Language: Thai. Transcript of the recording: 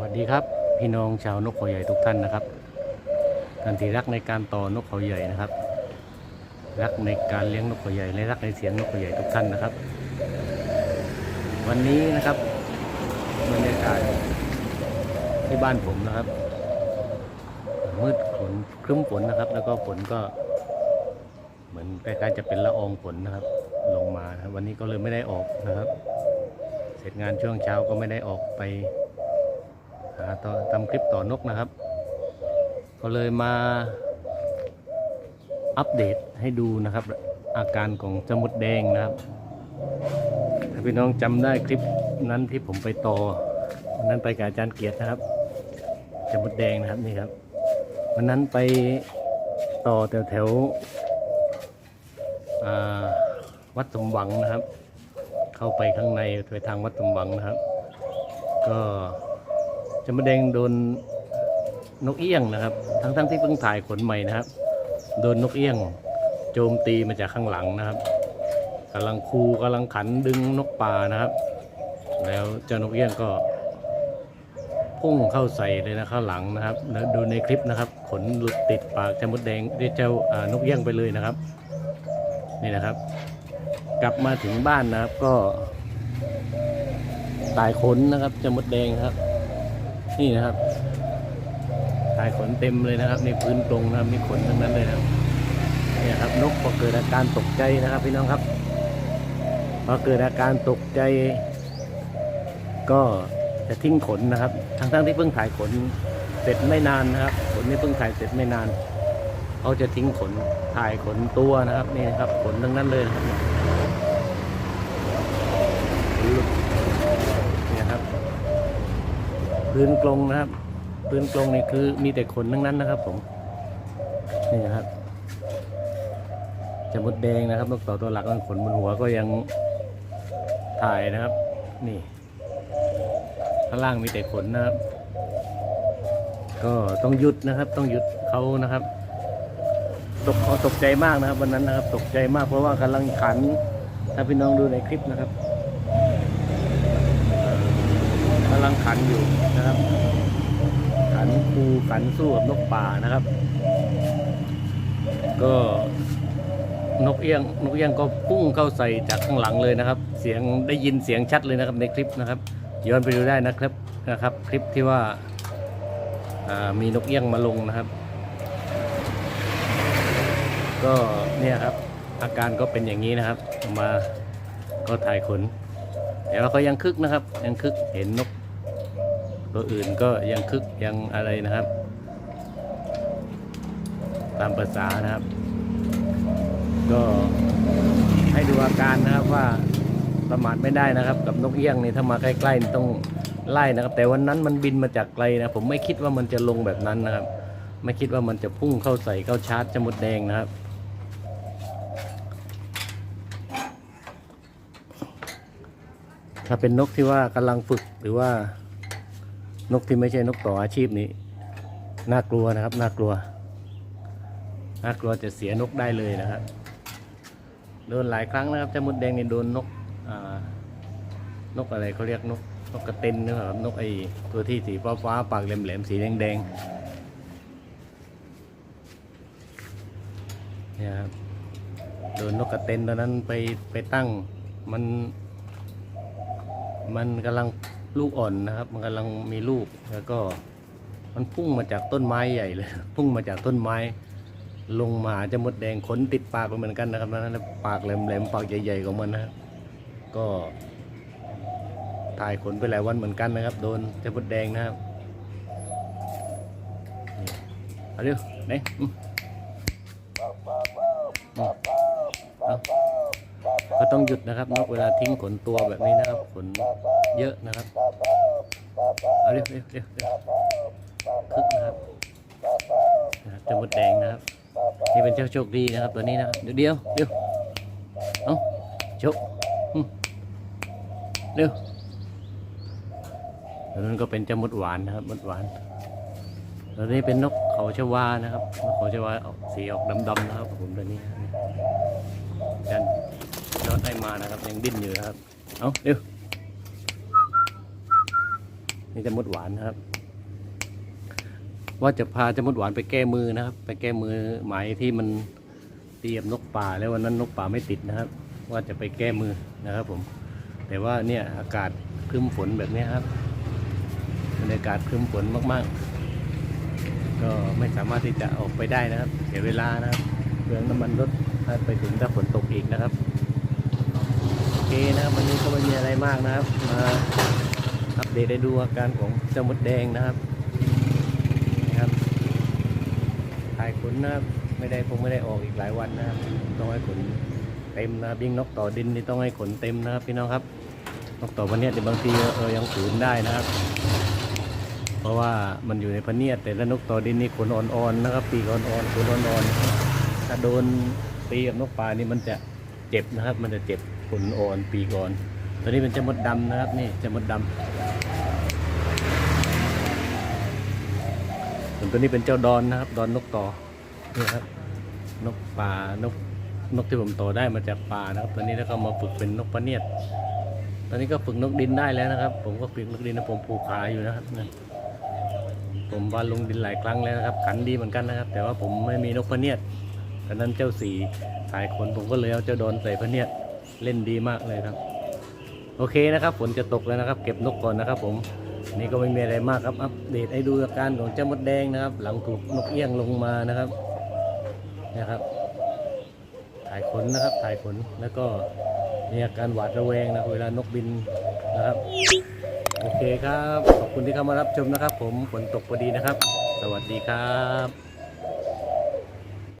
วัสดีครับ พี่น้องชาวนกเขาใหญ่ทุกท่านนะครับท่านที่รักในการต่อนกเขาใหญ่นะครับ รักในการเลี้ยงนกเขาใหญ่และรักในเสียงนกเขาใหญ่ทุกท่านนะครับ วันนี้นะครับบรรยากาศที่บ้านผมนะครับ มืดฝนครึ้มฝนนะครับ แล้วก็ฝนก็ เหมือนใกล้ๆจะเป็นละอองฝนนะครับ ลงมานะวันนี้ก็เลยไม่ได้ออกนะครับ เสร็จงานช่วงเช้าก็ไม่ได้ออกไป ต่อทำคลิปต่อนกนะครับ ก็เลยมาอัปเดตให้ดูนะครับ อาการของจมุดแดงนะครับ ถ้าพี่น้องจำได้คลิปนั้นที่ผมไปต่อวันนั้นไปกับอาจารย์เกียรตินะครับจมุดแดงนะครับนี่ครับ วันนั้นไปต่อแถวแถววัดสมหวังนะครับ เข้าไปข้างในไปทางวัดสมหวังนะครับ ก็ จำปาแดงโดนนกเอี้ยงนะครับ ทั้งๆทที่เพิ่งถ่ายขนใหม่นะครับ โดนนกเอี้ยง โจมตีมาจากข้างหลังนะครับกำลังคูกำลังขันดึงนกป่านะครับ แล้วเจ้านกเอี้ยงก็พุ่งเข้าใส่เลยนะข้างหลังนะครับดูในคลิปนะครับ ขนหลุดติดปากจำมดแดงได้เจ้าอ่านกเอี้ยงไปเลยนะครับ นี่นะครับ กลับมาถึงบ้านนะครับก็ตายขนนะครับจำมดแดงครับ นี่นะครับตายขนเต็มเลยนะครับในพื้นตรงนะครับมีขนทั้งนั้นเลยนะครับเนี่ยครับนกพอเกิดอาการตกใจนะครับพี่น้องครับพอเกิดอาการตกใจ ก็จะทิ้งขนนะครับ ทั้งๆที่เพิ่งถ่ายขนเสร็จไม่นานนะครับขนนี้เพิ่งถ่ายเสร็จไม่นานเขาจะทิ้งขนถ่ายขนตัวนะครับนี่นะครับขนทั้งนั้นเลยนะครับเนี่ยครับ พื้นกลงนะครับ พื้นกลงนี่คือมีแต่ขนทั้งนั้นนะครับผม นี่นะครับจะมดแดงนะครับนกต่อตัวหลักขนบนหัวก็ยังถ่ายนะครับ นี่ข้างล่างมีแต่ขนนะครับ ก็ต้องหยุดนะครับ ต้องหยุดเขานะครับ ตกเขาตกใจมากนะครับ วันนั้นนะครับ ตกใจมากเพราะว่ากำลังขัน ถ้าพี่น้องดูในคลิปนะครับกำลังขันอยู่นะครับ ขันคูขันสู้กับนกป่านะครับ ก็นกเอี้ยงนกเอี้ยงก็พุ่งเข้าใส่จากข้างหลังเลยนะครับ เสียงได้ยินเสียงชัดเลยนะครับในคลิปนะครับ ย้อนไปดูได้นะครับนะครับ คลิปที่ว่าอ่ามีนกเอี้ยงมาลงนะครับ ก็เนี่ยครับ อาการก็เป็นอย่างนี้นะครับ มาก็ถ่ายขนแต่ว่าเขายังคึกนะครับ ยังคึกเห็นนก ตัวอื่นก็ยังคึกยังอะไรนะครับ ตามภาษานะครับ ก็ให้ดูอาการนะครับว่าประมาทไม่ได้นะครับ กับนกเอี้ยงนี่ถ้ามาใกล้ๆต้องไล่นะครับ แต่วันนั้นมันบินมาจากไกลนะ ผมไม่คิดว่ามันจะลงแบบนั้นนะครับ ไม่คิดว่ามันจะพุ่งเข้าใส่เข้าชาร์จจมดแดงนะครับถ้าเป็นนกที่ว่ากำลังฝึกหรือว่า นกที่ไม่ใช่นกต่ออาชีพนี้ น่ากลัวนะครับ น่ากลัว น่ากลัวจะเสียนกได้เลยนะครับ โดนหลายครั้งนะครับจมดแดงนี่โดนนกนกอะไรเขาเรียกนกนกกระเต็นนะครับ นกไอ้ตัวที่สีฟ้าฟ้าๆปากแหลมๆสีแดงๆเนี่ยครับโดนนกกระเต็นตอนนั้นไปไปตั้งมัน มันกำลัง ลูกอ่อนนะครับ มันกำลังมีลูกแล้วก็มันพุ่งมาจากต้นไม้ใหญ่เลย พุ่งมาจากต้นไม้ ลงมาจะมดแดงขนติดปากไปเหมือนกันนะครับนั้นปากแหลมๆปากใหญ่ๆของมันนะครับก็ถ่ายขนไปหลายวันเหมือนกันนะครับ โดนจะมดแดงนะครับเอาเร็วไหนมอืมเอา ต้องหยุดนะครับนกเวลาทิ้งขนตัวแบบนี้นะครับ ขนเยอะนะครับ เอาเร็วเร็วเร็วเร็วคึกนะครับนะครับจะมดแดงนะครับ นี่เป็นเจ้าโชคดีนะครับตัวนี้นะครับเดี๋ยวเดี๋ยวเดียวเอาโชคเร็วตัวนั้นก็เป็นจ้ามดหวานนะครับมดหวานตัวนี้เป็นนกเขาชวานะครับนกเขาชวาออกสีออกดำๆนะครับผมตัวนี้นะจันยอดได้มา นะครับ ยังดิ้นอยู่นะครับ เอาเร็วนี่จะมดหวานนะครับ ว่าจะพาจะมดหวานไปแก้มือนะครับ ไปแก้มือหมายที่มันเตียบนกป่าแล้ววันนั้นนกป่าไม่ติดนะครับ ว่าจะไปแก้มือนะครับ ผม แต่ว่าเนี่ยอากาศครึ้มฝนแบบนี้ครับบรรยากาศครึ้มฝนมากๆ ก็ไม่สามารถที่จะออกไปได้นะครับ เสียเวลานะครับเปลืองน้ำมันรถถ้าไปถึงถ้าฝนตกอีกนะครับ นี้ก็ไม่มีอะไรมากนะครับ มาอัปเดตได้ดูอาการของเจ้ามดแดงนะครับนะครับถ่ายขนนะครับไม่ได้คงไม่ได้ออกอีกหลายวันนะครับ ต้องให้ขนเต็มนะครับยิ่งนกต่อดินนี่ต้องให้ขนเต็มนะครับพี่น้องครับนกต่อวันเดี๋ยวบางทีเออยังฝืนได้นะครับ เพราะว่ามันอยู่ในพเนียดแต่ถ้านกต่อดินนี่ขนอ่อนๆนะครับ ปีกอ่อนๆขนอ่อนๆถ้าโดนตีกับนกป่านี่มันจะเจ็บนะครับ มันจะเจ็บ นอ่อนปีกอ่อน ตัวนี้เป็นจมดดำนะครับนี่จมดดำส่วนตัวนี้เป็นเจ้าดอนนะครับ ดอนนกต่อนี่ครับนกป่านกนกที่ผมต่อได้มาจากป่านะครับ ตัวนี้แล้วก็มาฝึกเป็นนกพะเนียดตอนนี้ก็ฝึกนกดินได้แล้วนะครับ ผมก็ฝึกนกดินนะผมผูกขาอยู่นะครับผมวาลงดินหลายครั้งแล้วนะครับ ขันดีเหมือนกันนะครับ แต่ว่าผมไม่มีนกพะเนียดตอนนั้นเจ้าสีสายขนผมก็เลยเอาเจ้าโดนใส่พะเนียด เล่นดีมากเลยครับ โอเคนะครับฝนจะตกแล้วนะครับ เก็บนกก่อนนะครับ ผมนี่ก็ไม่มีอะไรมากครับอัปเดตให้ดูอาการของเจ้ามดแดงนะครับ หลังถูกนกเอี้ยงลงมานะครับนะครับ ถ่ายขนนะครับ ถ่ายขนแล้วก็มีอาการหวาดระแวงนะเวลานกบินนะครับ โอเคครับ ขอบคุณที่เข้ามารับชมนะครับ ผมฝนตกพอดีนะครับ สวัสดีครับ